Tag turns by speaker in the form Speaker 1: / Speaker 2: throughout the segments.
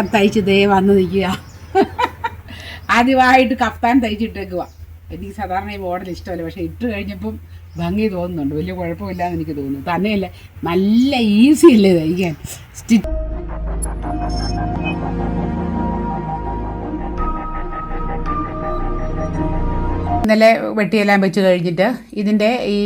Speaker 1: ഒക്കെ തയ്ച്ച് ദേ വന്ന് നിൽക്കുക. ആദ്യമായിട്ട് കഫ്താൻ തയ്ച്ചിട്ടേക്കുക എനിക്ക് സാധാരണ ഈ മോഡൽ ഇഷ്ടമല്ല പക്ഷേ ഇട്ട് കഴിഞ്ഞപ്പം ഭംഗി തോന്നുന്നുണ്ട്. വലിയ കുഴപ്പമില്ലാന്ന് എനിക്ക് തോന്നുന്നു. തന്നെയല്ല നല്ല ഈസി അല്ലേ തയ്ക്കാൻ? സ്റ്റിച്ച് ഇന്നലെ വെട്ടിയെല്ലാം വെച്ച് കഴിഞ്ഞിട്ട് ഇതിന്റെ ഈ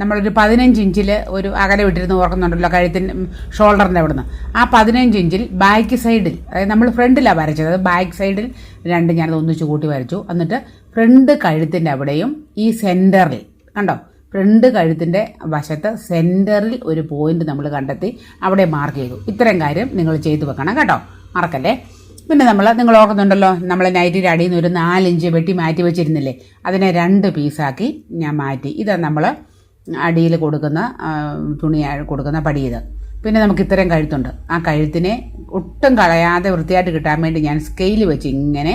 Speaker 1: നമ്മളൊരു പതിനഞ്ച് ഇഞ്ചിൽ ഒരു അകലെ വിട്ടിരുന്ന് ഓർക്കുന്നുണ്ടല്ലോ കഴുത്തിന് ഷോൾഡറിന്റെ അവിടുന്ന്. ആ പതിനഞ്ച് ഇഞ്ചിൽ ബാക്ക് സൈഡിൽ അതായത് നമ്മൾ ഫ്രണ്ടിലാണ് വരച്ചത് അത് ബാക്ക് സൈഡിൽ രണ്ട് ഞാനത് ഒന്നിച്ച് കൂട്ടി വരച്ചു. എന്നിട്ട് ഫ്രണ്ട് കഴുത്തിന്റെ അവിടെയും ഈ സെന്ററിൽ കണ്ടോ? ഫ്രണ്ട് കഴുത്തിന്റെ വശത്ത് സെന്ററിൽ ഒരു പോയിന്റ് നമ്മൾ കണ്ടെത്തി അവിടെ മാർക്ക് ചെയ്തു. ഇത്രയും കാര്യം നിങ്ങൾ ചെയ്തു വെക്കണം കേട്ടോ. മറക്കല്ലേ? പിന്നെ നമ്മൾ നിങ്ങൾ ഓർക്കുന്നുണ്ടല്ലോ നമ്മൾ നൈറ്റിന്റെ അടിയിൽ നിന്ന് ഒരു നാലിഞ്ച് വെട്ടി മാറ്റി വെച്ചിരുന്നില്ലേ? അതിനെ രണ്ട് പീസാക്കി ഞാൻ മാറ്റി. ഇതാ നമ്മൾ അടിയിൽ കൊടുക്കുന്ന തുണി കൊടുക്കുന്ന പടി ഇത്. പിന്നെ നമുക്ക് ഇത്രയും കഴുത്തുണ്ട്. ആ കഴുത്തിനെ ഒട്ടും കളയാതെ വൃത്തിയായിട്ട് കിട്ടാൻ വേണ്ടി ഞാൻ സ്കെയിൽ വെച്ച് ഇങ്ങനെ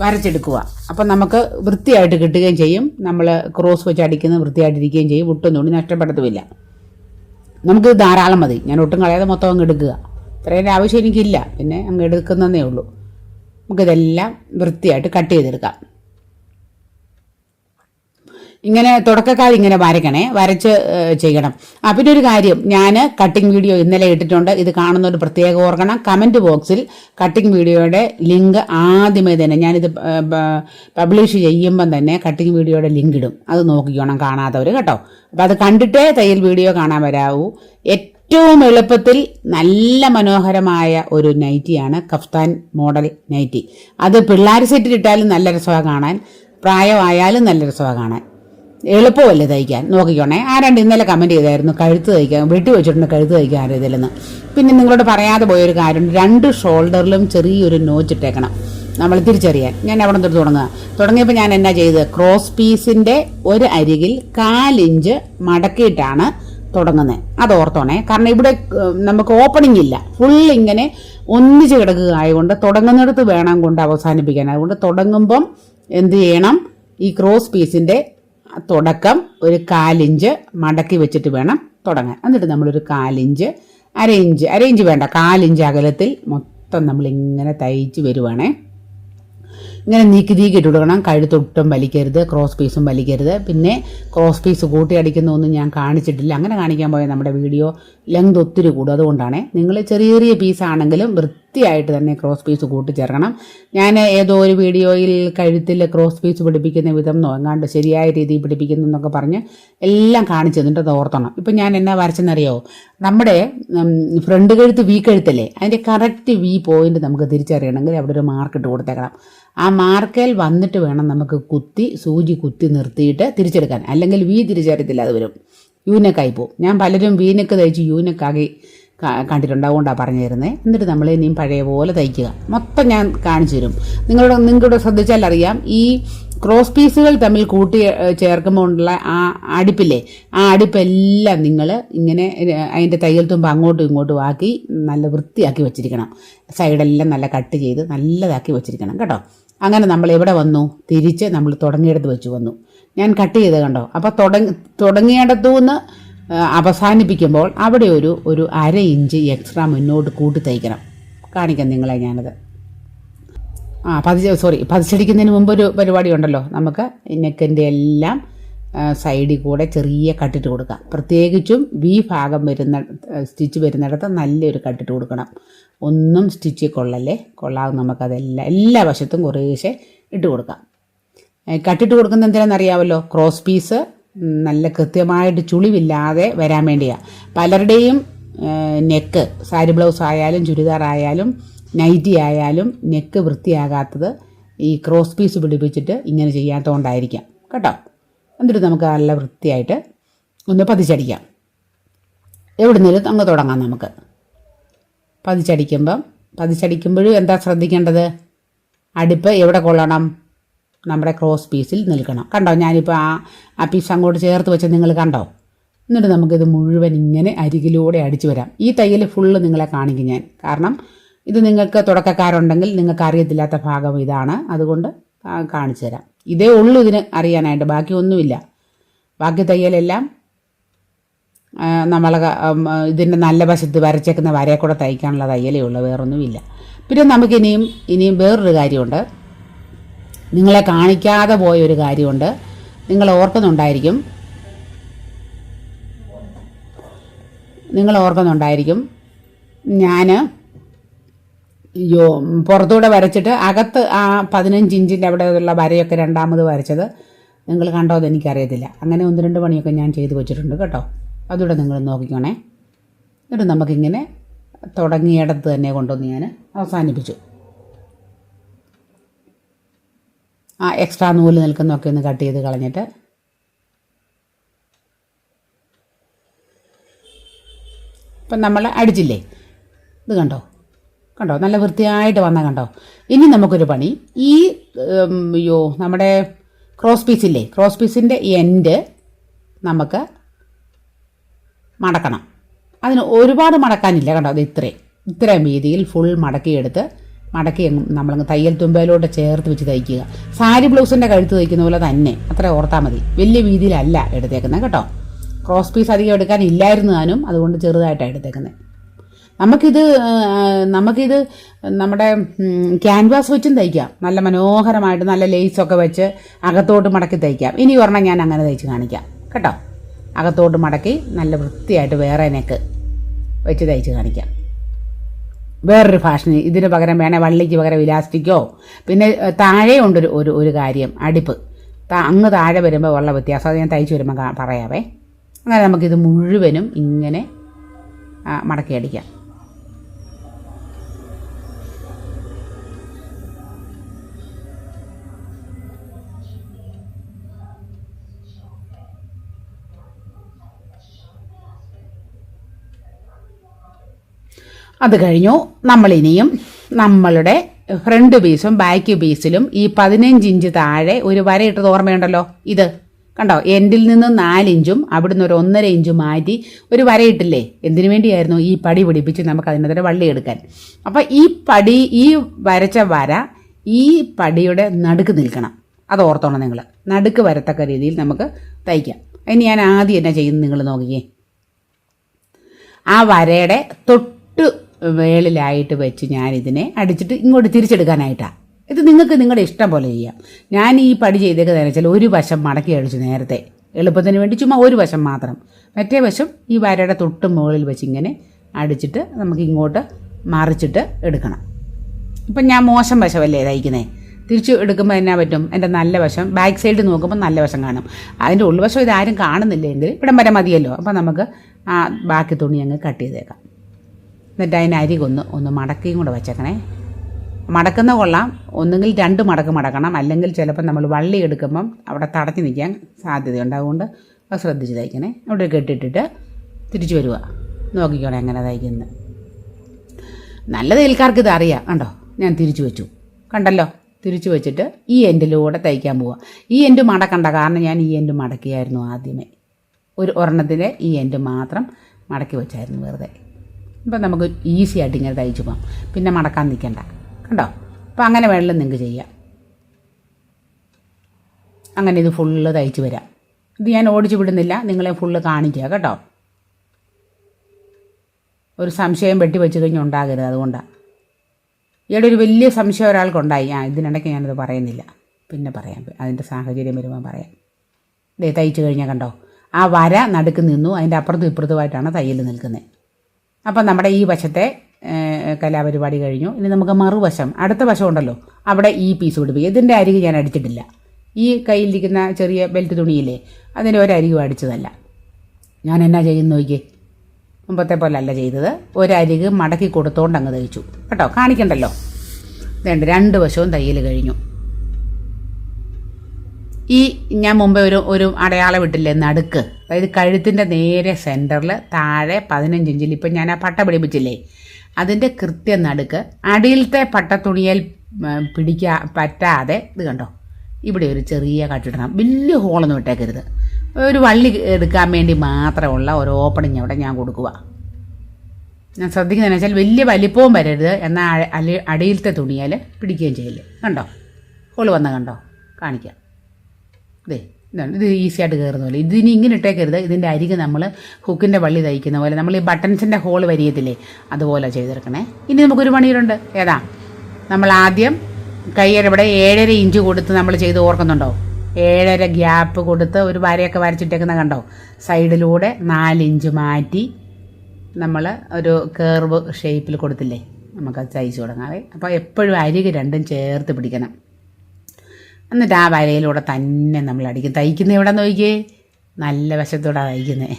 Speaker 1: വരച്ചെടുക്കുക. അപ്പം നമുക്ക് വൃത്തിയായിട്ട് കിട്ടുകയും ചെയ്യും. നമ്മൾ ക്രോസ് വെച്ച് അടിക്കുന്നത് വൃത്തിയായിട്ടിരിക്കുകയും ചെയ്യും. ഒട്ടും തുണി നഷ്ടപ്പെടുത്തുമില്ല. നമുക്ക് ധാരാളം മതി. ഞാൻ ഒട്ടും കളയാതെ മൊത്തം അങ്ങ് എടുക്കുക. ഇത്രയും ആവശ്യം എനിക്കില്ല. പിന്നെ അങ്ങ് എടുക്കുന്നതേ ഉള്ളൂ. നമുക്കിതെല്ലാം വൃത്തിയായിട്ട് കട്ട് ചെയ്തെടുക്കാം. ഇങ്ങനെ തുടക്കക്കാർ ഇങ്ങനെ വരയ്ക്കണേ. വരച്ച് ചെയ്യണം. ആ പിന്നെ ഒരു കാര്യം. ഞാൻ കട്ടിംഗ് വീഡിയോ ഇന്നലെ ഇട്ടിട്ടുണ്ട്. ഇത് കാണുന്നൊരു പ്രത്യേക ഓർക്കണം കമന്റ് ബോക്സിൽ കട്ടിംഗ് വീഡിയോയുടെ ലിങ്ക് ആദ്യമേ തന്നെ ഞാനിത് പബ്ലിഷ് ചെയ്യുമ്പം തന്നെ കട്ടിംഗ് വീഡിയോയുടെ ലിങ്ക് ഇടും. അത് നോക്കിക്കോണം കാണാത്തവർ കേട്ടോ. അപ്പോൾ അത് കണ്ടിട്ടേ തയ്യൽ വീഡിയോ കാണാൻ വരാവൂ. ഏറ്റവും എളുപ്പത്തിൽ നല്ല മനോഹരമായ ഒരു നൈറ്റിയാണ് കഫ്താൻ മോഡൽ നൈറ്റി അത് പിള്ളേർ സെറ്റിലിട്ടാലും നല്ല രസമാണ് കാണാൻ പ്രായമായാലും നല്ല രസമാണ് കാണാൻ. എളുപ്പമല്ലേ തയ്ക്കാൻ? നോക്കിക്കോണേ. ആരാണ്ട് ഇന്നലെ കമന്റ് ചെയ്തായിരുന്നു. കഴുത്ത് തയ്ക്കാൻ വെട്ടി വെച്ചിട്ടുണ്ട് കഴുത്ത് തയ്ക്കാൻ ഇതിലെന്ന് പിന്നെ നിങ്ങളോട് പറയാതെ പോയൊരു കാര്യമുണ്ട്. രണ്ട് ഷോൾഡറിലും ചെറിയൊരു നോച്ച് ഇട്ടേക്കണം. നമ്മൾ തിരിച്ചറിയാൻ. ഞാൻ അവിടെ തൊട്ട് തുടങ്ങുക. തുടങ്ങിയപ്പോൾ ഞാൻ എന്നാ ചെയ്തത്? ക്രോസ് പീസിന്റെ ഒരു അരികിൽ കാലിഞ്ച് മടക്കിയിട്ടാണ് തുടങ്ങുന്നത് അത് ഓർത്തോണേ കാരണം ഇവിടെ നമുക്ക് ഓപ്പണിംഗ് ഇല്ല. ഫുൾ ഇങ്ങനെ ഒന്നിച്ച് കിടക്കുക ആയതുകൊണ്ട് തുടങ്ങുന്നിടത്ത് വേണം കൊണ്ട് അവസാനിപ്പിക്കാൻ. അതുകൊണ്ട് തുടങ്ങുമ്പം എന്ത് ചെയ്യണം? ഈ ക്രോസ് പീസിന്റെ തുടക്കം ഒരു കാലിഞ്ച് മടക്കി വെച്ചിട്ട് വേണം തുടങ്ങാൻ. എന്നിട്ട് നമ്മളൊരു കാലിഞ്ച് അര ഇഞ്ച് അര ഇഞ്ച് വേണ്ട. കാലിഞ്ച് അകലത്തിൽ മൊത്തം നമ്മൾ ഇങ്ങനെ തയ്ച്ച് വരുവാണേ. ഇങ്ങനെ നീക്കി നീക്കി ഇട്ട് കൊടുക്കണം. കഴുത്തൊട്ടും വലിക്കരുത് ക്രോസ് പീസും വലിക്കരുത്. പിന്നെ ക്രോസ് പീസ് കൂട്ടി അടിക്കുന്ന ഒന്നും ഞാൻ കാണിച്ചിട്ടില്ല. അങ്ങനെ കാണിക്കാൻ പോയാൽ നമ്മുടെ വീഡിയോ ലെങ്ത് ഒത്തിരി കൂടും. അതുകൊണ്ടാണ് നിങ്ങൾ ചെറിയ ചെറിയ പീസാണെങ്കിലും വൃത്തിയായിട്ട് തന്നെ ക്രോസ് പീസ് കൂട്ടിച്ചേർക്കണം ഞാൻ ഏതോ ഒരു വീഡിയോയിൽ കഴുത്തിൽ ക്രോസ് പീസ് പിടിപ്പിക്കുന്ന വിധം നോങ്ങാണ്ട് ശരിയായ രീതിയിൽ പിടിപ്പിക്കുന്നു എന്നൊക്കെ പറഞ്ഞ് എല്ലാം കാണിച്ചു തന്നിട്ട് അത് ഓർത്തണം. ഇപ്പം ഞാൻ എന്നാ വരച്ചെന്നറിയോ? നമ്മുടെ ഫ്രണ്ട് കഴുത്ത് വി കഴുത്തല്ലേ? അതിന്റെ കറക്റ്റ് വി പോയിന്റ് നമുക്ക് തിരിച്ചറിയണമെങ്കിൽ അവിടെ ഒരു മാർക്ക് ഇട്ട് കൊടുത്തേക്കണം. ആ മാർക്കയിൽ വന്നിട്ട് വേണം നമുക്ക് കുത്തി സൂചി കുത്തി നിർത്തിയിട്ട് തിരിച്ചെടുക്കാൻ. അല്ലെങ്കിൽ വി തിരിച്ചറിയത്തില്ല അത് വരും. യൂനക്കായി പോവും. ഞാൻ പലരും വീനക്ക് തയ്ച്ച് യൂനക്കാകി കണ്ടിട്ടുണ്ട്. അതുകൊണ്ടാണ് പറഞ്ഞു തരുന്നത് എന്നിട്ട് നമ്മൾ ഇനിയും പഴയ പോലെ തയ്ക്കുക. മൊത്തം ഞാൻ കാണിച്ചു തരും. നിങ്ങളോട് നിങ്ങളോട് ശ്രദ്ധിച്ചാൽ അറിയാം. ഈ ക്രോസ് പീസുകൾ തമ്മിൽ കൂട്ടി ചേർക്കുമ്പോൾ ഉള്ള ആ അടുപ്പില്ലേ? ആ അടുപ്പെല്ലാം നിങ്ങൾ ഇങ്ങനെ അതിന്റെ തയ്യൽ തുമ്പ് അങ്ങോട്ടും ഇങ്ങോട്ടും ആക്കി നല്ല വൃത്തിയാക്കി വെച്ചിരിക്കണം. സൈഡെല്ലാം നല്ല കട്ട് ചെയ്ത് നല്ലതാക്കി വെച്ചിരിക്കണം കേട്ടോ. അങ്ങനെ നമ്മൾ എവിടെ വന്നു? തിരിച്ച് നമ്മൾ തുടങ്ങിയിടത്ത് വെച്ച് വന്നു. ഞാൻ കട്ട് ചെയ്ത് കണ്ടോ? അപ്പോൾ തുടങ്ങി തുടങ്ങിയിടത്തു നിന്ന് അവസാനിപ്പിക്കുമ്പോൾ അവിടെ ഒരു ഒരു അര ഇഞ്ച് എക്സ്ട്രാ മുന്നോട്ട് കൂട്ടി തയ്ക്കണം. കാണിക്കാം നിങ്ങളെ ഞാനത്. ആ പതിച്ച സോറി പതിച്ചടിക്കുന്നതിന് മുമ്പ് ഒരു പരിപാടി ഉണ്ടല്ലോ നമുക്ക് നെക്കിന്റെ എല്ലാം സൈഡിൽ കൂടെ ചെറിയ കട്ടിട്ട് കൊടുക്കാം. പ്രത്യേകിച്ചും വി ഭാഗം വരുന്ന സ്റ്റിച്ച് വരുന്നിടത്ത് നല്ലൊരു കട്ടിട്ട് കൊടുക്കണം. ഒന്നും സ്റ്റിച്ച് കൊള്ളല്ലേ? കൊള്ളാതെ നമുക്കതെല്ലാം എല്ലാ വശത്തും കുറേശ്ശെ ഇട്ട് കൊടുക്കാം. കട്ടിട്ട് കൊടുക്കുന്ന എന്തിനാണെന്ന് അറിയാമല്ലോ? ക്രോസ് പീസ് നല്ല കൃത്യമായിട്ട് ചുളിവില്ലാതെ വരാൻ വേണ്ടിയാണ് പലരുടെയും നെക്ക് സാരി ബ്ലൗസ് ആയാലും ചുരിദാർ ആയാലും നൈറ്റി ആയാലും നെക്ക് വൃത്തിയാകാത്തത് ഈ ക്രോസ് പീസ് പിടിപ്പിച്ചിട്ട് ഇങ്ങനെ ചെയ്യാത്തതുകൊണ്ടായിരിക്കാം കേട്ടോ? എന്നിട്ട് നമുക്ക് നല്ല വൃത്തിയായിട്ട് ഒന്ന് പതിച്ചടിക്കാം. എവിടുന്നേലും അങ്ങ് തുടങ്ങാം നമുക്ക്. പതിച്ചടിക്കുമ്പം പതിച്ചടിക്കുമ്പോഴും എന്താ ശ്രദ്ധിക്കേണ്ടത്? അടുപ്പ് എവിടെ കൊള്ളണം? നമ്മുടെ ക്രോസ് പീസിൽ നിൽക്കണം. കണ്ടോ? ഞാനിപ്പോൾ ആ ആ പീസ് അങ്ങോട്ട് ചേർത്ത് വെച്ച് നിങ്ങൾ കണ്ടോ? എന്നിട്ട് നമുക്കിത് മുഴുവൻ ഇങ്ങനെ അരികിലൂടെ അടിച്ചു വരാം. ഈ തയ്യൽ ഫുള്ള് നിങ്ങളെ കാണിക്കും ഞാൻ. കാരണം ഇത് നിങ്ങൾക്ക് തുടക്കക്കാരുണ്ടെങ്കിൽ നിങ്ങൾക്ക് അറിയത്തില്ലാത്ത ഭാഗം ഇതാണ്. അതുകൊണ്ട് കാണിച്ചു തരാം. ഇതേ ഉള്ളൂ ഇതിന് അറിയാനായിട്ട് ബാക്കി ഒന്നുമില്ല. ബാക്കി തയ്യലെല്ലാം നമ്മൾ ഇതിന്റെ നല്ല വശത്ത് വരച്ചേക്കുന്ന വരയെ കൂടെ തയ്ക്കാനുള്ള തയ്യലേ ഉള്ളൂ വേറൊന്നുമില്ല. പിന്നെ നമുക്കിനിയും ഇനിയും വേറൊരു കാര്യമുണ്ട്. നിങ്ങളെ കാണിക്കാതെ പോയ ഒരു കാര്യമുണ്ട്. നിങ്ങൾ ഓർക്കുന്നുണ്ടായിരിക്കും. നിങ്ങൾ ഓർക്കുന്നുണ്ടായിരിക്കും. ഞാൻ യോ പുറത്തൂടെ വരച്ചിട്ട് അകത്ത് ആ പതിനഞ്ച് ഇഞ്ചിന്റെ അവിടെ ഉള്ള വരയൊക്കെ രണ്ടാമത് വരച്ചത് നിങ്ങൾ കണ്ടോ എന്ന് എനിക്കറിയത്തില്ല. അങ്ങനെ ഒന്ന് രണ്ട് പണിയൊക്കെ ഞാൻ ചെയ്തു വെച്ചിട്ടുണ്ട് കേട്ടോ. അതുകൂടെ നിങ്ങൾ നോക്കിക്കോണേ. എന്നിട്ട് നമുക്കിങ്ങനെ തുടങ്ങിയിടത്ത് തന്നെ കൊണ്ടുവന്ന് ഞാൻ അവസാനിപ്പിച്ചു. ആ എക്സ്ട്രാ നൂൽ നിൽക്കുന്നൊക്കെ ഒന്ന് കട്ട് ചെയ്ത് കളഞ്ഞിട്ട് ഇപ്പം നമ്മൾ അടിച്ചില്ലേ? ഇത് കണ്ടോ? കണ്ടോ? നല്ല വൃത്തിയായിട്ട് വന്ന കണ്ടോ? ഇനി നമുക്കൊരു പണി. ഈ അയ്യോ നമ്മുടെ ക്രോസ് പീസില്ലേ ക്രോസ് പീസിന്റെ എൻഡ് നമുക്ക് മടക്കണം. അതിന് ഒരുപാട് മടക്കാനില്ല കണ്ടോ? അത് ഇത്രയും. ഇത്രയും വീതിയിൽ ഫുൾ മടക്കിയെടുത്ത് മടക്കി നമ്മളങ്ങ് തയ്യൽ തുമ്പയിലോട്ട് ചേർത്ത് വെച്ച് തയ്ക്കുക. സാരി ബ്ലൗസിന്റെ കഴുത്ത് തയ്ക്കുന്ന പോലെ തന്നെ. അത്ര ഓർത്താൽ മതി. വലിയ വീതിയിലല്ല എടുത്തേക്കുന്നത് കേട്ടോ. ക്രോസ് പീസ് അധികം എടുക്കാൻ ഇല്ലായിരുന്നു അതുകൊണ്ട് ചെറുതായിട്ടാണ് എടുത്തേക്കുന്നത്. നമുക്കിത് നമുക്കിത് നമ്മുടെ ക്യാൻവാസ് വെച്ചും തയ്ക്കാം. നല്ല മനോഹരമായിട്ട് നല്ല ലേസൊക്കെ വെച്ച് അകത്തോട്ട് മടക്കി തയ്ക്കാം. ഇനി ഒരെണ്ണം ഞാൻ അങ്ങനെ തയ്ച്ച് കാണിക്കാം. കേട്ടോ? അകത്തോട്ട് മടക്കി നല്ല വൃത്തിയായിട്ട് വേറെ നെക്ക് വെച്ച് തയ്ച്ച് കാണിക്കാം. വേറൊരു ഫാഷന് ഇതിന് പകരം വേണേ വള്ളിക്ക് പകരം ഇലാസ്റ്റിക്കോ? പിന്നെ താഴെ ഉണ്ടൊരു ഒരു ഒരു കാര്യം അടിപ്പ്. അങ്ങ് താഴെ വരുമ്പോൾ ഉള്ള വ്യത്യാസം. അത് ഞാൻ തയ്ച്ച് വരുമ്പോൾ പറയാവേ. അങ്ങനെ നമുക്കിത് മുഴുവനും ഇങ്ങനെ മടക്കി അടിക്കാം. അത് കഴിഞ്ഞു. നമ്മളിനിയും നമ്മളുടെ ഫ്രണ്ട് പീസും ബാക്ക് പീസിലും ഈ പതിനഞ്ച് ഇഞ്ച് താഴെ ഒരു വരയിട്ടത് ഓർമ്മയുണ്ടല്ലോ? ഇത്. കണ്ടോ? എൻഡിൽ നിന്ന് നാലിഞ്ചും അവിടുന്ന് ഒരു ഒന്നര ഇഞ്ചും മാറ്റി ഒരു വരയിട്ടില്ലേ എന്തിനു വേണ്ടിയായിരുന്നു ഈ പടി പിടിപ്പിച്ച് നമുക്ക് അതിനകത്തൊരു വള്ളി എടുക്കാൻ. അപ്പോൾ ഈ പടി ഈ വരച്ച വര ഈ പടിയുടെ നടുക്ക് നിൽക്കണം. അത് ഓർത്തോണം നിങ്ങൾ നടുക്ക് വരത്തക്ക രീതിയിൽ നമുക്ക് തയ്ക്കാം. ഇനി ഞാൻ ആദ്യം എന്നാ ചെയ്യുന്നത് നിങ്ങൾ നോക്കിയേ ആ വരയുടെ തൊട്ട് വേളിലായിട്ട് വെച്ച് ഞാനിതിനെ അടിച്ചിട്ട് ഇങ്ങോട്ട് തിരിച്ചെടുക്കാനായിട്ടാണ് ഇത് നിങ്ങൾക്ക് നിങ്ങളുടെ ഇഷ്ടം പോലെ ചെയ്യാം. ഞാൻ ഈ പടി ചെയ്തേക്കുന്നതെന്ന് വെച്ചാൽ ഒരു വശം മടക്കി അടിച്ചു നേരത്തെ. എളുപ്പത്തിന് വേണ്ടി ചുമ്മാ ഒരു വശം മാത്രം. മറ്റേ വശം ഈ വരയുടെ തൊട്ട് മുകളിൽ വെച്ച് ഇങ്ങനെ അടിച്ചിട്ട് നമുക്ക് ഇങ്ങോട്ട് മറിച്ചിട്ട് എടുക്കണം. ഇപ്പം ഞാൻ മോശം വശമല്ലേ തയ്ക്കുന്നത് തിരിച്ച് എടുക്കുമ്പോൾ എന്നാ പറ്റും? എന്റെ നല്ല വശം. ബാക്ക് സൈഡ് നോക്കുമ്പോൾ നല്ല വശം കാണും. അതിന്റെ ഉൾവശം ഇതാരും കാണുന്നില്ലെങ്കിൽ ഇവിടം വരെ മതിയല്ലോ. അപ്പം നമുക്ക് ആ ബാക്കി തുണി അങ്ങ് കട്ട് ചെയ്തേക്കാം. എന്നിട്ട് അതിന് അരികൊന്ന് ഒന്ന് മടക്കിയും കൂടെ വെച്ചേക്കണേ. മടക്കുന്ന കൊള്ളാം. ഒന്നുകിൽ രണ്ട് മടക്ക് മടക്കണം. അല്ലെങ്കിൽ ചിലപ്പോൾ നമ്മൾ വള്ളി എടുക്കുമ്പം അവിടെ തടഞ്ഞു നിൽക്കാൻ സാധ്യതയുണ്ട്. അതുകൊണ്ട് അത് ശ്രദ്ധിച്ച് തയ്ക്കണേ. അവിടെ കെട്ടിട്ടിട്ട് തിരിച്ചു വരിക നോക്കിക്കോണേ എങ്ങനെ തയ്ക്കുന്നത് നല്ല തയ്യൽക്കാർക്ക് ഇത് അറിയാം. കണ്ടോ? ഞാൻ തിരിച്ചു വെച്ചു. കണ്ടല്ലോ? തിരിച്ചു വെച്ചിട്ട് ഈ എൻഡിലൂടെ തയ്ക്കാൻ പോവുക ഈ എൻഡ് മടക്കണ്ട കാരണം ഞാൻ ഈ എൻഡ് മടക്കിയായിരുന്നു ആദ്യമേ. ഒരു ഒരെണ്ണത്തിന്റെ ഈ എൻഡ് മാത്രം മടക്കി വെച്ചായിരുന്നു വെറുതെ. ഇപ്പം നമുക്ക് ഈസി ആയിട്ട് ഇങ്ങനെ തയ്ച്ചു പോകാം പിന്നെ മടക്കാൻ നിൽക്കണ്ട. കണ്ടോ? അപ്പം അങ്ങനെ വേണമെങ്കിലും നിങ്ങൾക്ക് ചെയ്യാം. അങ്ങനെ ഇത് ഫുള്ള് തയ്ച്ച് വരാം. ഇത് ഞാൻ ഓടിച്ചു വിടുന്നില്ല. നിങ്ങളെ ഫുള്ള് കാണിക്കുക കേട്ടോ. ഒരു സംശയം വെട്ടി വെച്ച് കഴിഞ്ഞ് ഉണ്ടാകരുത് അതുകൊണ്ടാണ് ഇവിടെ ഒരു വലിയ സംശയം ഒരാൾക്കുണ്ടായി. ആ ഇതിനിടയ്ക്ക് ഞാനത് പറയുന്നില്ല. പിന്നെ പറയാം. അതിന്റെ സാഹചര്യം വരുമ്പോൾ പറയാം. ദേ തയ്ച്ചു കഴിഞ്ഞാൽ കണ്ടോ? ആ വര നടുക്ക് നിന്നു. അതിന്റെ അപ്പുറത്തും ഇപ്പുറത്തുമായിട്ടാണ് തയ്യൽ നിൽക്കുന്നത്. അപ്പം നമ്മുടെ ഈ വശത്തെ കലാപരിപാടി കഴിഞ്ഞു. ഇനി നമുക്ക് മറുവശം അടുത്ത വശം ഉണ്ടല്ലോ. അവിടെ ഈ പീസ് പിടിപ്പിക്കും ഇതിന്റെ അരികെ ഞാൻ അടിച്ചിട്ടില്ല. ഈ കയ്യിലിരിക്കുന്ന ചെറിയ ബെൽറ്റ് തുണിയില്ലേ അതിന്റെ ഒരരികും അടിച്ചതല്ല. ഞാൻ എന്നാ ചെയ്യുന്നു നോക്കിയേ. മുമ്പത്തെ പോലെ അല്ല ചെയ്തത് ഒരരിക് മടക്കി കൊടുത്തോണ്ട് അങ്ങ് തയ്ച്ചു. കേട്ടോ? കാണിക്കണ്ടല്ലോ. രണ്ട് വശവും തയ്യൽ കഴിഞ്ഞു. ഈ ഞാൻ മുമ്പേ ഒരു ഒരു അടയാളം ഇട്ടില്ലേ നടുക്ക്. അതായത് കഴുത്തിന്റെ നേരെ സെന്ററിൽ താഴെ പതിനഞ്ച് ഇഞ്ചിൽ ഇപ്പം ഞാൻ ആ പട്ട പിടിപ്പിച്ചില്ലേ? അതിന്റെ കൃത്യ നടുക്ക്. അടിയിലത്തെ പട്ട തുണിയിൽ പിടിക്കാ പറ്റാതെ ഇത് കണ്ടോ? ഇവിടെ ഒരു ചെറിയ കട്ടിടണം വലിയ ഹോളൊന്നും ഇട്ടേക്കരുത്. ഒരു വള്ളി എടുക്കാൻ വേണ്ടി മാത്രമുള്ള ഒരു ഓപ്പണിങ് അവിടെ ഞാൻ കൊടുക്കുക. ഞാൻ ശ്രദ്ധിക്കുന്നതെന്ന് വെച്ചാൽ വലിയ വലിപ്പവും വരരുത്. എന്നാൽ അടിയിലത്തെ തുണിയാൽ പിടിക്കുകയും ചെയ്യില്ല? കണ്ടോ? ഹോൾ വന്ന കണ്ടോ? കാണിക്കാം. ദേ ഇതാണ്. ഇത് ഈസി ആയിട്ട് കയറുന്ന പോലെ. ഇതിനി ഇങ്ങനെ ഇട്ടേക്കരുത്. ഇതിന്റെ അരികെ നമ്മൾ ഹുക്കിന്റെ വള്ളി തയ്ക്കുന്ന പോലെ. നമ്മൾ ഈ ബട്ടൺസിന്റെ ഹോൾ വരിയത്തില്ലേ അതുപോലെ ചെയ്തെടുക്കണേ. ഇനി നമുക്കൊരു പണിയിലുണ്ട് ഏതാ? നമ്മൾ ആദ്യം കയ്യരവിടെ ഏഴര ഇഞ്ച് കൊടുത്ത് നമ്മൾ ചെയ്ത് ഓർക്കുന്നുണ്ടോ? ഏഴര ഗ്യാപ്പ് കൊടുത്ത് ഒരു വരയൊക്കെ വരച്ചിട്ടേക്കുന്ന കണ്ടോ? സൈഡിലൂടെ നാലിഞ്ച് മാറ്റി നമ്മൾ ഒരു കേർവ് ഷേപ്പിൽ കൊടുത്തില്ലേ? നമുക്കത് തയ്ച്ച് തുടങ്ങാവേ. അപ്പോൾ എപ്പോഴും അരികെ രണ്ടും ചേർത്ത് പിടിക്കണം. എന്നിട്ട് ആ വരയിലൂടെ തന്നെ നമ്മൾ അടിക്കും. തയ്ക്കുന്നത് എവിടെ നോക്കിയേ? നല്ല വശത്തോടെ തയ്ക്കുന്നത്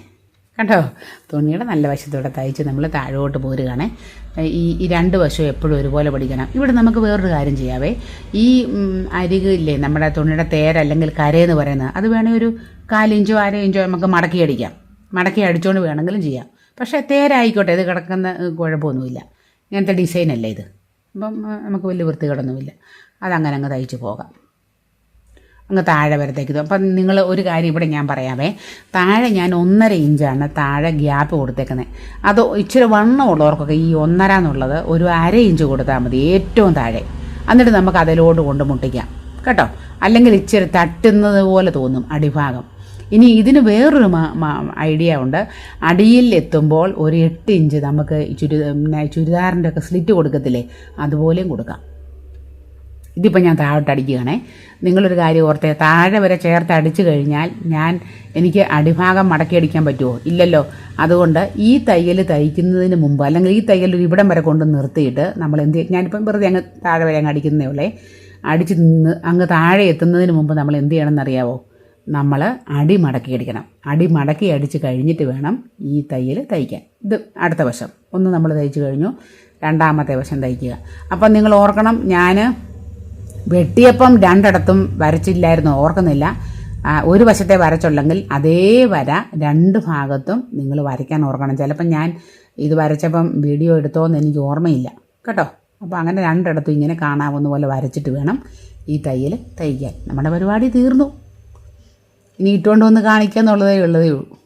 Speaker 1: കണ്ടോ? തുണിയുടെ നല്ല വശത്തോടെ തയ്ച്ച് നമ്മൾ താഴോട്ട് പോരുകയാണ്. ഈ ഈ രണ്ട് വശവും എപ്പോഴും ഒരുപോലെ പഠിക്കണം. ഇവിടെ നമുക്ക് വേറൊരു കാര്യം ചെയ്യാവേ. ഈ അരികില്ലേ നമ്മുടെ തുണിയുടെ തേര അല്ലെങ്കിൽ കരയെന്ന് പറയുന്നത് അത് വേണേൽ ഒരു കാലിഞ്ചോ അര ഇഞ്ചോ നമുക്ക് മടക്കി അടിക്കാം. മടക്കി അടിച്ചുകൊണ്ട് വേണമെങ്കിലും ചെയ്യാം. പക്ഷേ തേര ആയിക്കോട്ടെ ഇത് കിടക്കുന്ന കുഴപ്പമൊന്നുമില്ല. ഇങ്ങനത്തെ ഡിസൈനല്ലേ ഇത്. അപ്പം നമുക്ക് വലിയ വൃത്തികേടൊന്നുമില്ല. അതങ്ങനെ അങ്ങ് തയ്ച്ച് പോകാം. അങ്ങ് താഴെ വരത്തേക്ക് ഇതും. അപ്പം നിങ്ങൾ ഒരു കാര്യം ഇവിടെ ഞാൻ പറയാമേ താഴെ ഞാൻ ഒന്നര ഇഞ്ചാണ് താഴെ ഗ്യാപ്പ് കൊടുത്തേക്കുന്നത് അത് ഇച്ചിരി വണ്ണമുള്ളവർക്കൊക്കെ ഈ ഒന്നര എന്നുള്ളത് ഒരു അര ഇഞ്ച് കൊടുത്താൽ മതി ഏറ്റവും താഴെ. എന്നിട്ട് നമുക്ക് അതിലോട്ട് കൊണ്ട് മുട്ടിക്കാം. കേട്ടോ? അല്ലെങ്കിൽ ഇച്ചിരി തട്ടുന്നത് പോലെ തോന്നും അടിഭാഗം. ഇനി ഇതിന് വേറൊരു ഐഡിയ ഉണ്ട്. അടിയിൽ എത്തുമ്പോൾ ഒരു എട്ട് ഇഞ്ച് നമുക്ക് ചുരി ചുരിദാറിന്റെ ഒക്കെ സ്ലിറ്റ് കൊടുക്കത്തില്ലേ? അതുപോലെയും കൊടുക്കാം. ഇതിപ്പോൾ ഞാൻ താഴോട്ട് അടിക്കുകയാണേ നിങ്ങളൊരു കാര്യം ഓർത്തേ താഴെ വരെ ചേർത്ത് അടിച്ചു കഴിഞ്ഞാൽ ഞാൻ എനിക്ക് അടിഭാഗം മടക്കി അടിക്കാൻ പറ്റുമോ ഇല്ലല്ലോ. അതുകൊണ്ട് ഈ തയ്യൽ തയ്ക്കുന്നതിന് മുമ്പ് അല്ലെങ്കിൽ ഈ തയ്യൽ ഒരു ഇവിടം വരെ കൊണ്ട് നിർത്തിയിട്ട് നമ്മൾ എന്ത്? ഞാനിപ്പം വെറുതെ അങ്ങ് താഴെ വരെ അങ്ങ് അടിക്കുന്നേ ഉള്ളേ. അടിച്ച് നിന്ന് അങ്ങ് താഴെ എത്തുന്നതിന് മുമ്പ് നമ്മൾ എന്ത് ചെയ്യണമെന്നറിയാവോ നമ്മൾ അടി മടക്കി അടിക്കണം. അടി മടക്കി അടിച്ച് കഴിഞ്ഞിട്ട് വേണം ഈ തയ്യൽ തയ്ക്കാൻ. ഇത് അടുത്ത വശം. ഒന്ന് നമ്മൾ തയ്ച്ചു കഴിഞ്ഞു. രണ്ടാമത്തെ വശം തയ്ക്കുക. അപ്പം നിങ്ങൾ ഓർക്കണം ഞാൻ വെട്ടിയപ്പം രണ്ടിടത്തും വരച്ചില്ലായിരുന്നു ഓർക്കുന്നില്ല. ഒരു വശത്തെ വരച്ചുള്ളെങ്കിൽ അതേ വര രണ്ട് ഭാഗത്തും നിങ്ങൾ വരയ്ക്കാൻ ഓർക്കണം. ചിലപ്പം ഞാൻ ഇത് വരച്ചപ്പം വീഡിയോ എടുത്തോന്ന് എനിക്ക് ഓർമ്മയില്ല. കേട്ടോ? അപ്പോൾ അങ്ങനെ രണ്ടിടത്തും ഇങ്ങനെ കാണാവുന്ന പോലെ വരച്ചിട്ട് വേണം ഈ തയ്യൽ തയ്ക്കാൻ. നമ്മുടെ പരിപാടി തീർന്നു. ഇനി ഇട്ടുകൊണ്ട് വന്ന് കാണിക്കുക എന്നുള്ളതേ ഉള്ളതേ ഉള്ളൂ.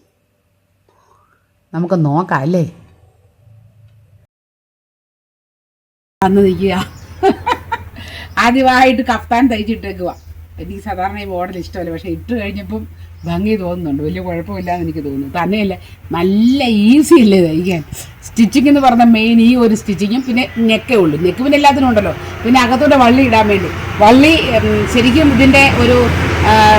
Speaker 1: നമുക്ക് നോക്കാം അല്ലേ? വന്ന് നിൽക്കുക. ആദ്യമായിട്ട് കഫ്താൻ തയ്ച്ചിട്ടേക്കുക എനിക്ക് സാധാരണ ഈ മോഡൽ ഇഷ്ടമല്ല പക്ഷേ ഇട്ട് കഴിഞ്ഞപ്പം ഭംഗി തോന്നുന്നുണ്ട്. വലിയ കുഴപ്പമില്ലാന്ന് എനിക്ക് തോന്നുന്നു. തന്നെയല്ല നല്ല ഈസി അല്ലേ തയ്ക്കാൻ? സ്റ്റിച്ചിങ് എന്ന് പറഞ്ഞ മെയിൻ ഈ ഒരു സ്റ്റിച്ചിങ്ങും പിന്നെ നെക്കേ ഉള്ളൂ. നെക്ക് പിന്നെ എല്ലാത്തിനും ഉണ്ടല്ലോ. പിന്നെ അകത്തോടെ വള്ളി ഇടാൻ വേണ്ടി. വള്ളി ശരിക്കും ഇതിന്റെ ഒരു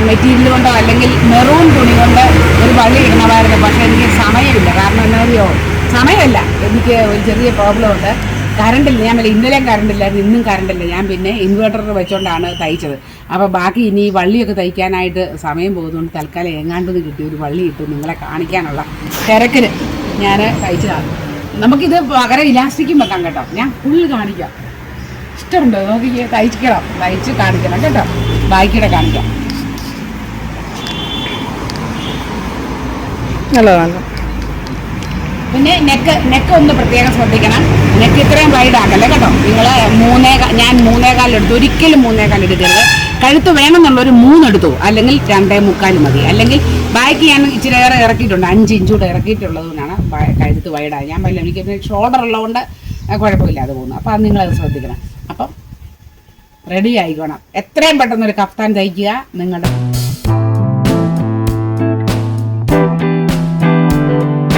Speaker 1: മെറ്റീരിയൽ കൊണ്ടോ അല്ലെങ്കിൽ മെറൂൺ തുണി കൊണ്ട് ഒരു വള്ളി ഇടണമായിരുന്നു. പക്ഷേ എനിക്ക് സമയമില്ല. കാരണം എന്നറിയോ സമയമല്ല. എനിക്ക് ഒരു ചെറിയ പ്രോബ്ലം ഉണ്ട്. കറണ്ടില്ല. ഞാൻ വല്ല ഇന്നലെയും കറണ്ടില്ലായിരുന്നു ഇന്നും കറണ്ടില്ല. ഞാൻ പിന്നെ ഇൻവേർട്ടർ വെച്ചുകൊണ്ടാണ് തയ്ച്ചത്. അപ്പോൾ ബാക്കി ഇനി ഈ വള്ളിയൊക്കെ തയ്ക്കാനായിട്ട് സമയം പോകുന്നതുകൊണ്ട് തൽക്കാലം ഏങ്ങാണ്ട് കിട്ടി ഒരു വള്ളി കിട്ടും നിങ്ങളെ കാണിക്കാനുള്ള തിരക്കിന് ഞാൻ തയ്ച്ചതാണ്. നമുക്കിത് പകരം ഇലാസ്റ്റിക്കും വെക്കാം കേട്ടോ. ഞാൻ ഫുള്ള് കാണിക്കാം. ഇഷ്ടമുണ്ടോ? നോക്കി തയ്ക്കണം തയ്ച്ച് കാണിക്കണം കേട്ടോ. ബാക്കിയുടെ കാണിക്കാം.
Speaker 2: നല്ലതാണ്.
Speaker 1: പിന്നെ നെക്ക് നെക്ക് ഒന്ന് പ്രത്യേകം ശ്രദ്ധിക്കണം. നെക്ക് ഇത്രയും വൈഡ് ആക്കല്ലേ കേട്ടോ? നിങ്ങൾ മൂന്നേ ഞാൻ മൂന്നേകാൽ എടുത്തു ഒരിക്കലും മൂന്നേകാൽ എടുക്കരുത് കഴുത്ത് വേണമെന്നുള്ളൊരു മൂന്നെടുത്തു. അല്ലെങ്കിൽ രണ്ടേ മുക്കാൽ മതി. അല്ലെങ്കിൽ ബാക്ക് ഞാൻ ഇച്ചിരി ഏറെ ഇറക്കിയിട്ടുണ്ട്. അഞ്ച് ഇഞ്ചൂടെ ഇറക്കിയിട്ടുള്ളത് കൊണ്ടാണ് കഴുത്ത് വൈഡായി ഞാൻ പല എനിക്ക് ഷോൾഡർ ഉള്ളതുകൊണ്ട് കുഴപ്പമില്ലാതെ പോകുന്നു. അപ്പോൾ അത് നിങ്ങളത് ശ്രദ്ധിക്കണം. അപ്പം റെഡി ആയിക്കോണം. എത്രയും പെട്ടെന്ന് ഒരു കഫ്താൻ തയ്ക്കുക. നിങ്ങളുടെ